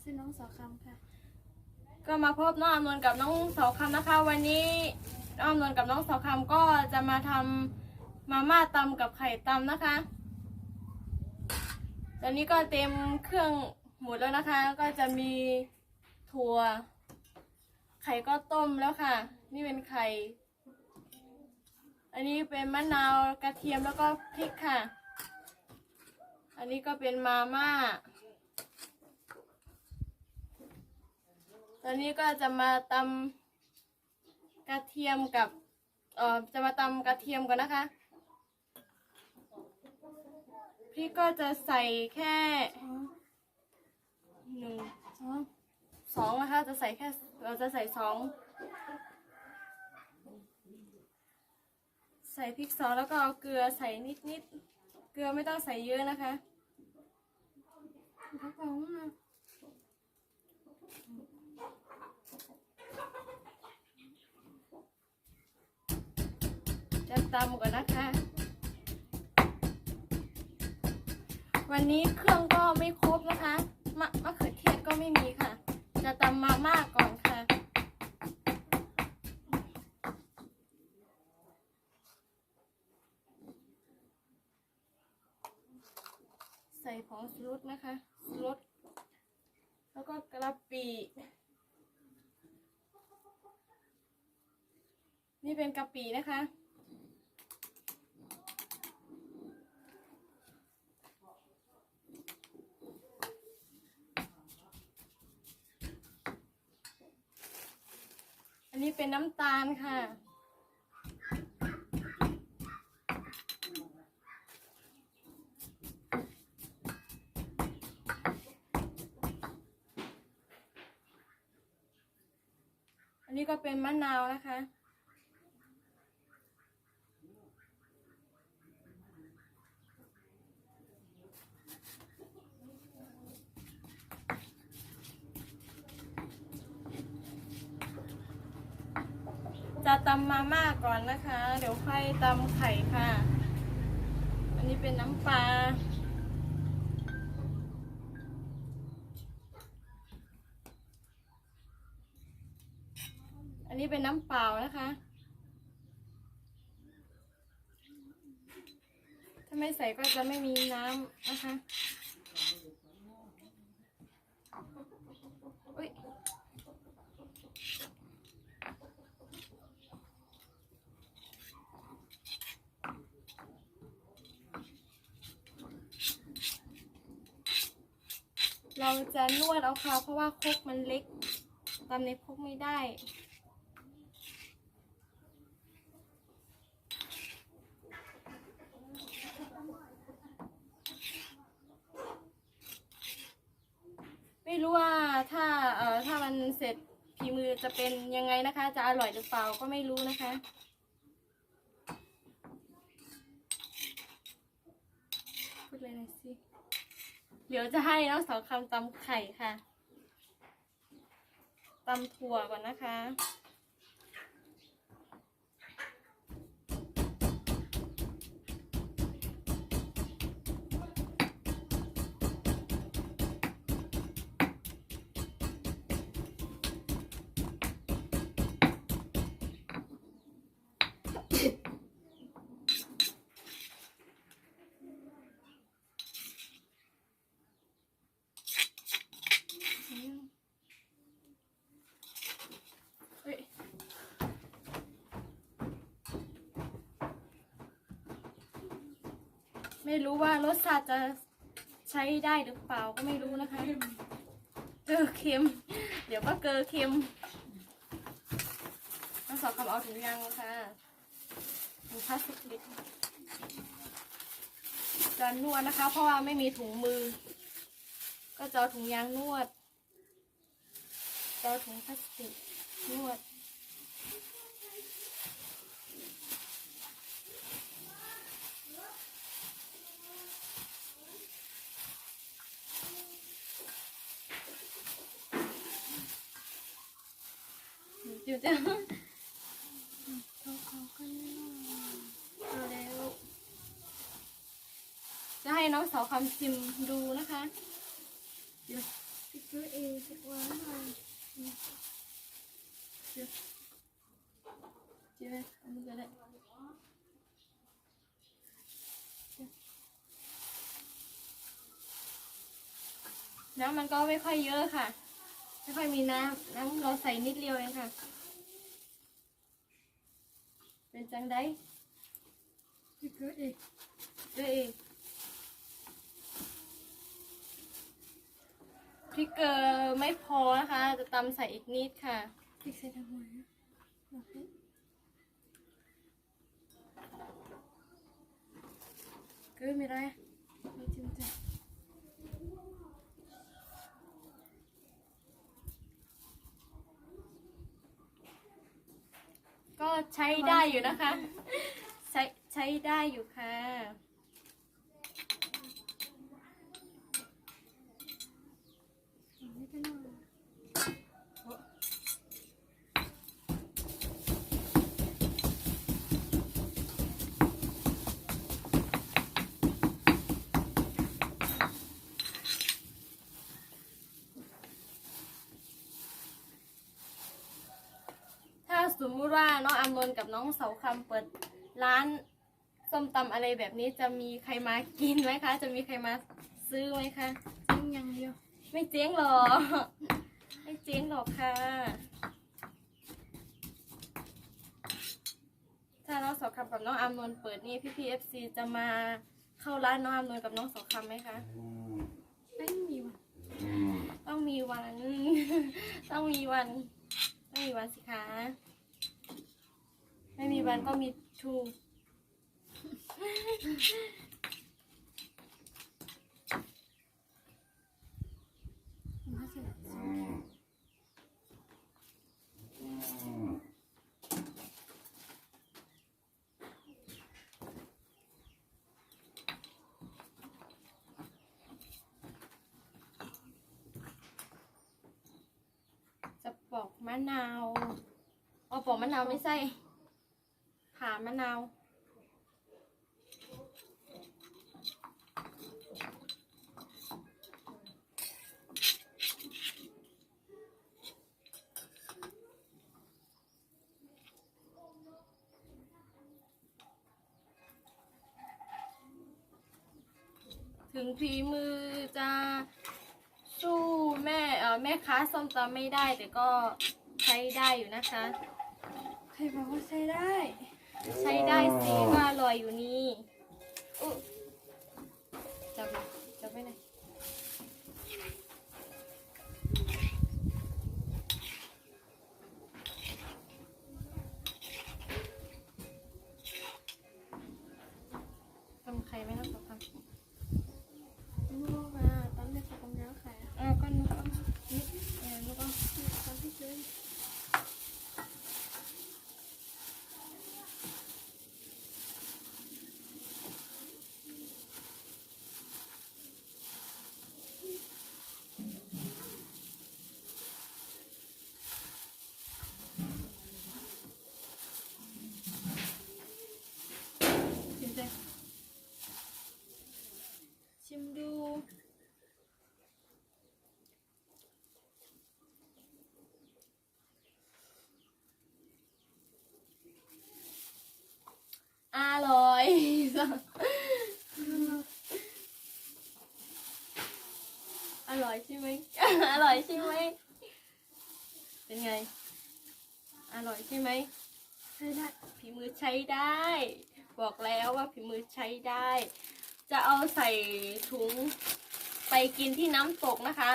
ชื่อน้องสาวคำค่ะ ก็มาพบน้องอำนวลกับน้องสาคำนะคะ วันนี้น้องอำนวลกับน้องสาคำก็จะมาทำมาม่าตำกับไข่ตำนะคะ ตอนนี้ก็เต็มเครื่องหมดแล้วนะคะ ก็จะมีถั่ว ไข่ก็ต้มแล้วค่ะ นี่เป็นไข่ อันนี้เป็นมะนาวกระเทียมแล้วก็พริกค่ะ อันนี้ก็เป็นมาม่า ตอนนี้ก็จะมาตำกระเทียมกับเอ่อจะมาตำกระเทียมก่อนนะคะพริกก็จะใส่แค่หนึ่งอ๋อสองนะคะ จะใส่แค่เราจะใส่สองใส่พริกซอสแล้วก็เอาเกลือใส่นิดนิดๆเกลือไม่ต้องใส่เยอะนะคะพักก่อนนะ จะตำก่อนนะคะ วันนี้เครื่องก็ไม่ครบนะคะมะมะเขือเทศก็ไม่มีค่ะ จะตำมาม่าก่อนค่ะ ใส่ผงชูรสนะคะชูรสแล้วก็กระปินี่เป็นกะปินะคะ อันนี้เป็นน้ำตาลค่ะ อันนี้ก็เป็นมะนาวนะคะ ตำมาม่าก่อนนะคะ เดี๋ยวค่อยตำไข่ค่ะ อันนี้เป็นน้ำปลาอันนี้เป็นน้ำเปล่านะคะถ้าไม่ใส่ก็จะไม่มีน้ำนะคะอุ๊ย เราจะนวดเอาค่ะเพราะว่าครกมันเล็กตำในครกไม่ได้ไม่รู้ว่าถ้าเอ่อถ้ามันเสร็จฝีมือจะเป็นยังไงนะคะ จะอร่อยหรือเปล่าก็ไม่รู้นะคะพูดเลยหน่อยสิ เดี๋ยวจะให้น้องสาวคำตำไข่ค่ะตำถั่วก่อนนะคะ เฮ้ยไม่รู้ว่ารสชาติจะใช้ได้หรือเปล่าก็ไม่รู้นะคะ เกลือเค็ม เดี๋ยวก็เกลือเค็มต้องสอบคำเอาถุงยางค่ะถุงพลาสติกเล็กจะนวดนะคะ เพราะว่าไม่มีถุงมือ ก็จะเอาถุงยางนวด เอาถุงพลาสติกนวดเดี๋ยวจะเขาเขากันเอาแล้วองสาวคำชิมดูนะคะพี่ซื้อเองสักวันหน่อยจิไหมเอามือก็ได้น้ำมันก็ไม่ค่อยเยอะค่ะไม่ค่อยมีน้ำน้ำเราใส่นิดเดียวเองค่ะ เป็นจังได้พี่ซื้อเองด้วยเองพริกเกลือ ไม่พอนะคะ จะตำใส่อีกนิดค่ะพี่ใส่ทำไมอะบอกให้เกลือไม่ได้ไม่จริงใจก็ใช้ได้อยู่นะคะ ใช้ใช้ได้อยู่ค่ะ ไม่เป็นไร ถ้าสมมติ ว่าน้องอามนกับน้องเสาคำเปิดร้านส้มตำอะไรแบบนี้จะมีใครมากินไหมคะ จะมีใครมาซื้อไหมคะจริงอย่างเดียว ไม่เจ๊งหรอก ไม่เจ๊งหรอกค่ะ ถ้าน้องเสาคำกับน้องอามนเปิดนี่พี่พีเอฟซีจะมาเข้าร้านน้องอามนกับน้องเสาคำไหมคะ ไม่มีวัน ต้องมีวัน ต้องมีวัน ต้องมีวันสิคะ ไม่มีวันก็มีทูจจะปอกมะนาวเอาปอกมะนาวไม่ใช่ ผ่ามะนาวถึงฝีมือจะสู้แม่เออแม่ค้าส้มตำไม่ได้แต่ก็ใช้ได้อยู่นะคะ ใครบอกว่าใช้ได้ ใช้ได้สิก็อร่อยอยู่นี่อุ๊ยจับมาจับไปไหนอย ทำใครไหมครับสองคำ ลูกมาตอนเด็กผมแล้วขาย เออก็นึกว่านี่เออนึกว่า ตอนพี่ซื้อ ชิมใจชิมดู อร่อย อร่อยใช่ไหม อร่อยใช่ไหม เป็นไง อร่อยใช่ไหม ใช้ได้ฝีมือใช้ได้ บอกแล้วว่าฝีมือใช้ได้ จะเอาใส่ถุงไปกินที่น้ำตกนะคะ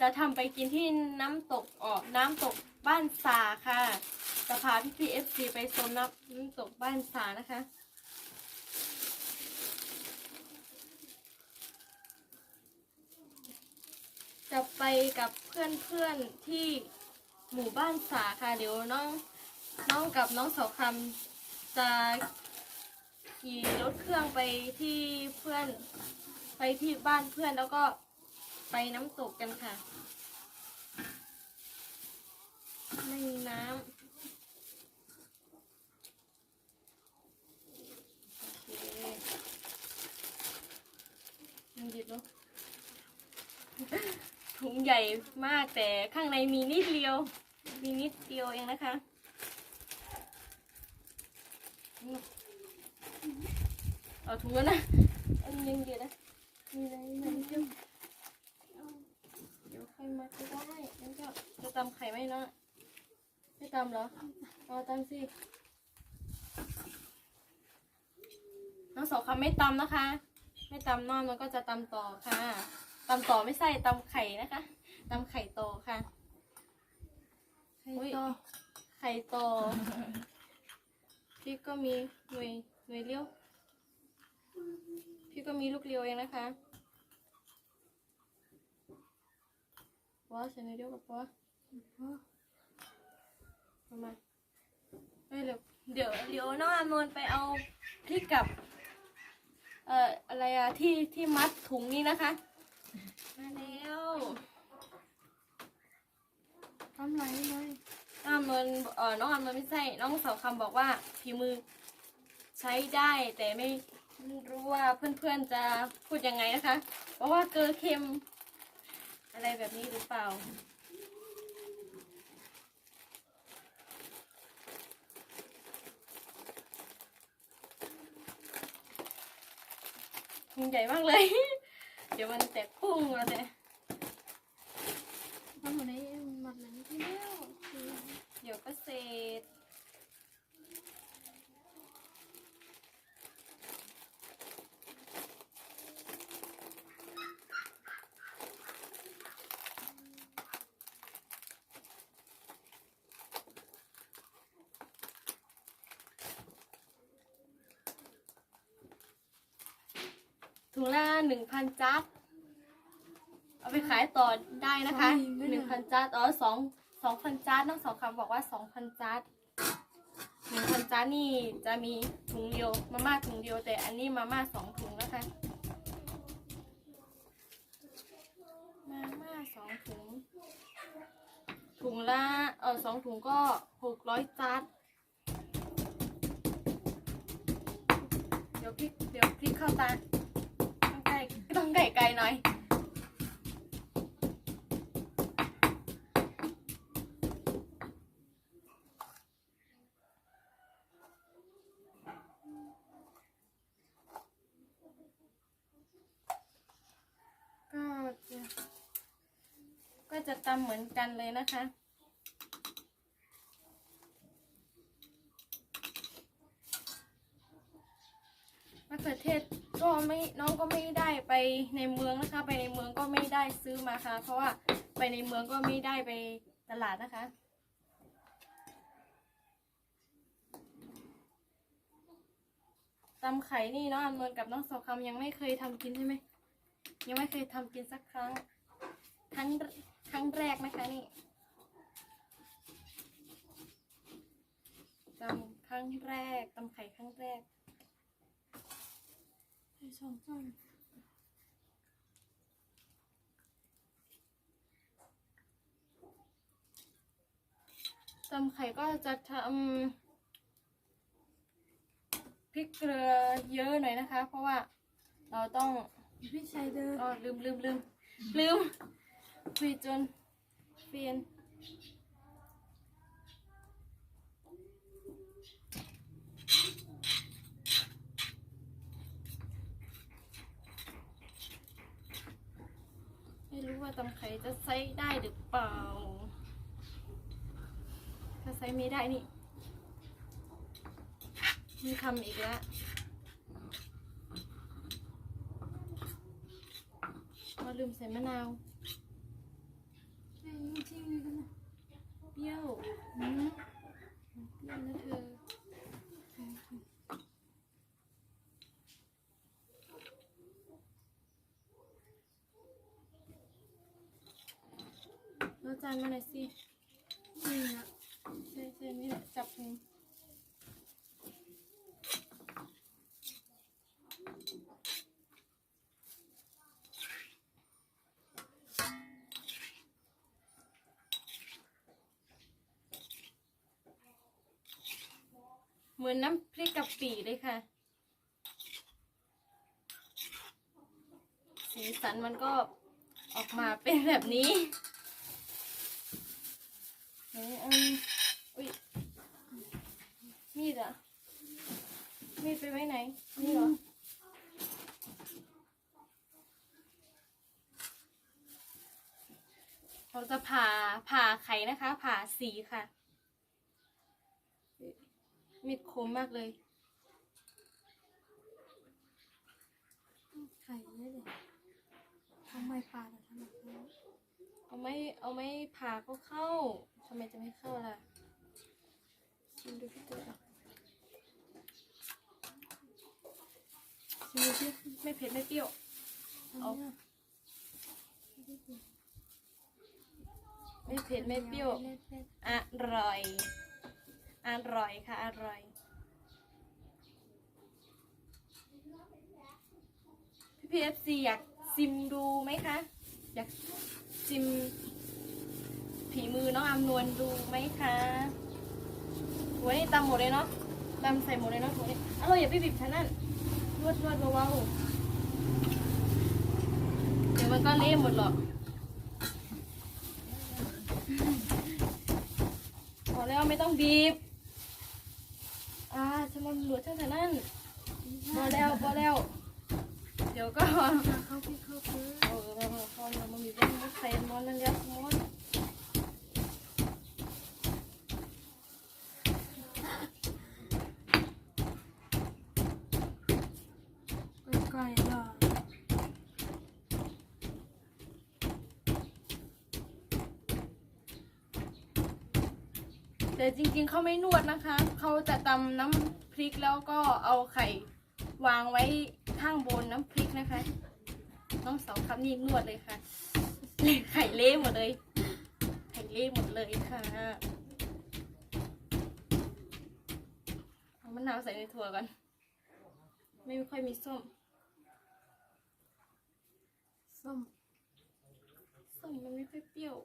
จะทำไปกินที่น้ำตกออกน้ำตกบ้านสาค่ะ จะพาพี่พีเอฟซีไปชมน้ำตกบ้านสานะคะจะไปกับเพื่อนๆที่หมู่บ้านสาค่ะเดี๋ยวน้องน้องกับน้องสาวคำจะ ขี่รถเครื่องไปที่เพื่อน ไปที่บ้านเพื่อนแล้วก็ไปน้ำตกกันค่ะ ไม่มีน้ำโอเคดิเนาะถุงใหญ่มากแต่ข้างในมีนิดเดียว มีนิดเดียวเองนะคะ เอาถุงแล้วนะอันนี้ยังเดียวนะมีอะไรไหมเดี๋ยวเดี๋ยวค่อยมาก็ได้งั้นก็จะตำไข่ไหมเนาะไม่ตำเหรอเอาตำสิน้องสองคำไม่ตำนะคะ ไม่ตำนอนมันก็จะตำต่อค่ะตำต่อไม่ใส่ตำไข่นะคะตำไข่โตค่ะใครอุ๊ยต่อไข่โตพี่ก็มีหน่วย หน่วยเลี้ยว พี่ก็มีลูกเลี้ยวเองนะคะว้าใส่หน่วยเลี้ยวกับว้ามามาเฮ้ยเดี๋ยวเดี๋ยวเดี๋ยวน้องอานนท์ไปเอาพริกกับ เอ่ออะไรอะที่ที่มัดถุงนี้นะคะ มาแล้วทำไรเลยน้องอานนท์เอ่อน้องอานนท์ไม่ใช่น้องเสาวคำบอกว่าฝีมือ ใช้ได้แต่ไม่รู้ว่าเพื่อนๆจะพูดยังไงนะคะ เพราะว่าเกลือเค็ม อะไรแบบนี้หรือเปล่าถุงใหญ่มากเลย เดี๋ยวมันแตกพุ่งแล้วเนี่ยทำหมดในหมดนั้นที่แล้วคือเดี๋ยวก็เสร็จ ถุงละ หนึ่งพันจัดเอาไปขายต่อได้นะคะหนึ่งพันจัดอ๋อสองสองพันจัดน้องสองคำบอกว่าสองพันจัดหนึ่งพันจัดนี่จะมีถุงเดียวมาม่าถุงเดียวแต่อันนี้มาม่าสองถุงนะคะมาม่าสองถุง ถุงละเออสองถุงก็หกร้อยจัดเดี๋ยวพริกเดี๋ยวพริกเข้าตาต้องไก่ ต้องไก่ไกลหน่อย ก็จะก็จะตำเหมือนกันเลยนะคะมะเขือเทศ็ไม่น้องก็ไม่ได้ไปในเมืองนะคะ ไปในเมืองก็ไม่ได้ซื้อมาค่ะ เพราะว่าไปในเมืองก็ไม่ได้ไปตลาดนะคะตำไข่นี่น้องอำนวยกับน้องสาวคำยังไม่เคยทำกินใช่ไหมยังไม่เคยทำกินสักครั้งครั้งครั้งแรกนะคะนี่ตำครั้งแรกตำไข่ครั้งแรก ส่สองก้อนตำไข่ก็จะทำพริกเกลือเยอะหน่อยนะคะ เพราะว่าเราต้องพี่ชายเดิมอ๋อลืมลืมลืมลืมคุยจนเปลี่ยน ว่าตำไข่จะใช้ได้หรือเปล่า ถ้าใช้ไม่ได้นี่มีทำอีกแล้วเราลืมใส่มะนาวใส่จริงๆเลยกันนะเปรี้ยวอืมเปรี้ยวนะเธอ แล้วจานมาหน่อยสินี่อะใช่ใช่นี่แหละจับมือเหมือนน้ำพริกกะปิเลยค่ะ สีสันมันก็ออกมาเป็นแบบนี้ อันอุ้ยมีดอะมีดไปไว้ไหนนี่เหรอเราจะผ่าผ่าไข่นะคะ ผ่าสีค่ะ มีดคมมากเลยไข่เนี่ยเลยทำไมปลาแต่ทำไมเขาเอาไม่เอาไม่ผ่าก็เข้า ทำไมจะไม่เข้าล่ะชิมดูพี่ตัวชิมดูสิไม่เผ็ดไม่เปรี้ยวเอาเนี่ยไม่เผ็ดไม่เปรี้ยวเล็ดเล็ดอร่อยอร่อยค่ะอร่อยพี่พีเอฟซีอยากซิมดูไหมคะ อยากซิม ผีมือน้องอำนวลดูไหมคะหัวนี่ตำหมดเลยเนาะตำใส่หมดเลยเนาะหัวนี่อร่อยอย่าไปบีบฉันนั่นรวดรวดเบาๆเดี๋ยวมันก็เละหมดหรอกพอแล้วไม่ต้องบีบอ่าฉันมันหลุดช่างแต่นั่นพอแล้วพอแล้ว เดี๋ยวก็ เขาพี่เขาเพื่อเออพอพอเรามาบีบเล่นมุกเซนมอนนั่นยัดมอน ก่อยๆหรอแต่จริงๆเขาไม่นวดนะคะ เขาจะตำน้ำพริกแล้วก็เอาไข่วางไว้ข้างบนน้ำพริกนะคะ น้องสองครับนี่นวดเลยค่ะเละไข่เละหมดเลย ไข่เละหมดเลยค่ะเอามะนาวใส่ในถั่วก่อน ไม่ค่อยมีส้ม ส้มส้มมันไม่ค่อยเปรี้ยว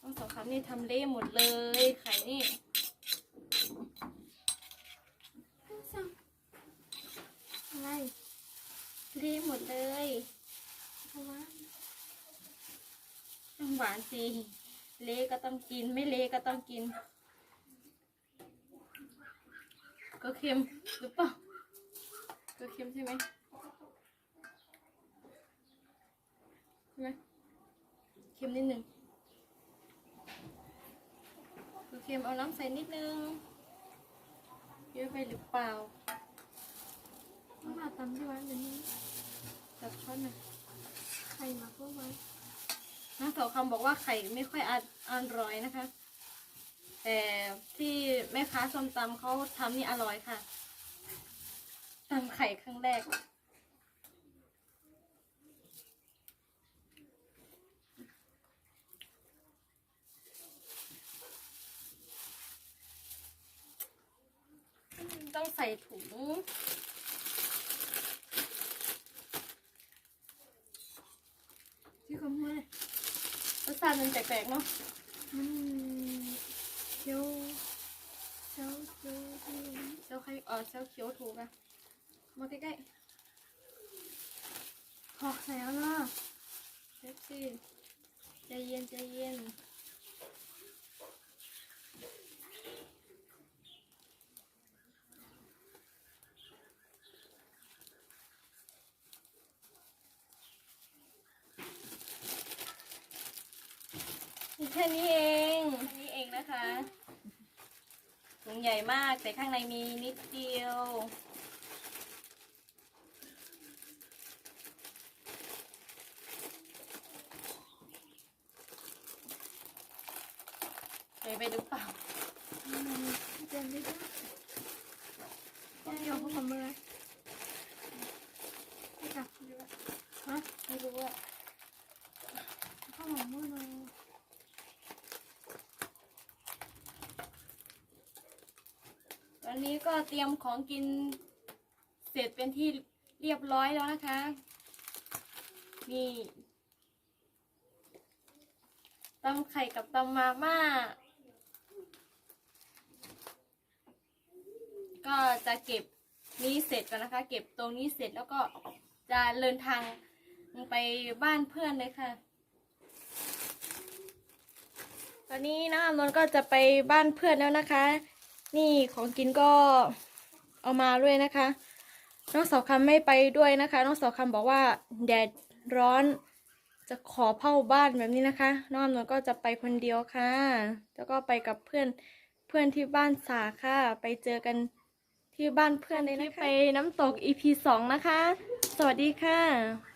ต้องสองครับนี่ทำเละหมดเลยไข่นี่อะไรเละหมดเลยเพราะว่าต้องหวานสิเละก็ต้องกิน ไม่เละก็ต้องกิน ก็เค็มหรือเปล่าก็เค็มใช่ไหมใช่ไหมเค็มนิดนึงก็เค็มเอาน้ำใส่นิดนึงเยอะไปหรือเปล่าต้องมาตำที่วัดเดี๋ยวนี้จับช้อนหน่อยไข่มาพวกไว้น้องสาวคำบอกว่าไข่ไม่ค่อยออร่อยนะคะ แต่ที่แม่ค้าส้มตำเขาทำนี่อร่อยค่ะตำไข่ครั้งแรก ต้องใส่ถุงที่เขาเมื่อยรสชาติมันแปลกๆเนาะมัน เคี้ยวเคี้ยวเคี้ยวที่เจ้าไข่เออเจ้าเขียวถูกอะมาใกล้หอกใส่แล้วนะๆเซ็กซี่ใจเย็นใจเย็นแค่นี้เอง นี้เองนะคะถุงใหญ่มากแต่ข้างในมีนิดเดียวใหญ่ไปหรือเปล่าอืมเจนดิจ้ะต้องยกพวกเขาเมื่อยไม่กลับดีกว่าฮะไม่รู้อะข้าวหอมเมื่อเนาะ วั นี้ก็เตรียมของกินเสร็จเป็นที่เรียบร้อยแล้วนะคะ นี่ตำไข่กับตำมาม่า ก็จะเก็บนี้เสร็จก่อนนะคะ เก็บตรงนี้เสร็จแล้วก็จะเดินทางไปบ้านเพื่อนเลยค่ะ ตอนนี้น้องอานนท์ก็จะไปบ้านเพื่อนแล้วนะคะ นี่ของกินก็เอามาด้วยนะคะ น้องสาวคำไม่ไปด้วยนะคะ น้องสาวคำบอกว่าแดดร้อนจะขอเผาบ้านแบบนี้นะคะ น้องอานนก็จะไปคนเดียวค่ะ แล้วก็ไปกับเพื่อนเพื่อนที่บ้านสาค่ะ ไปเจอกันที่บ้านเพื่อนเลยนะคะไปน้ำตก EP สองนะคะ สวัสดีค่ะ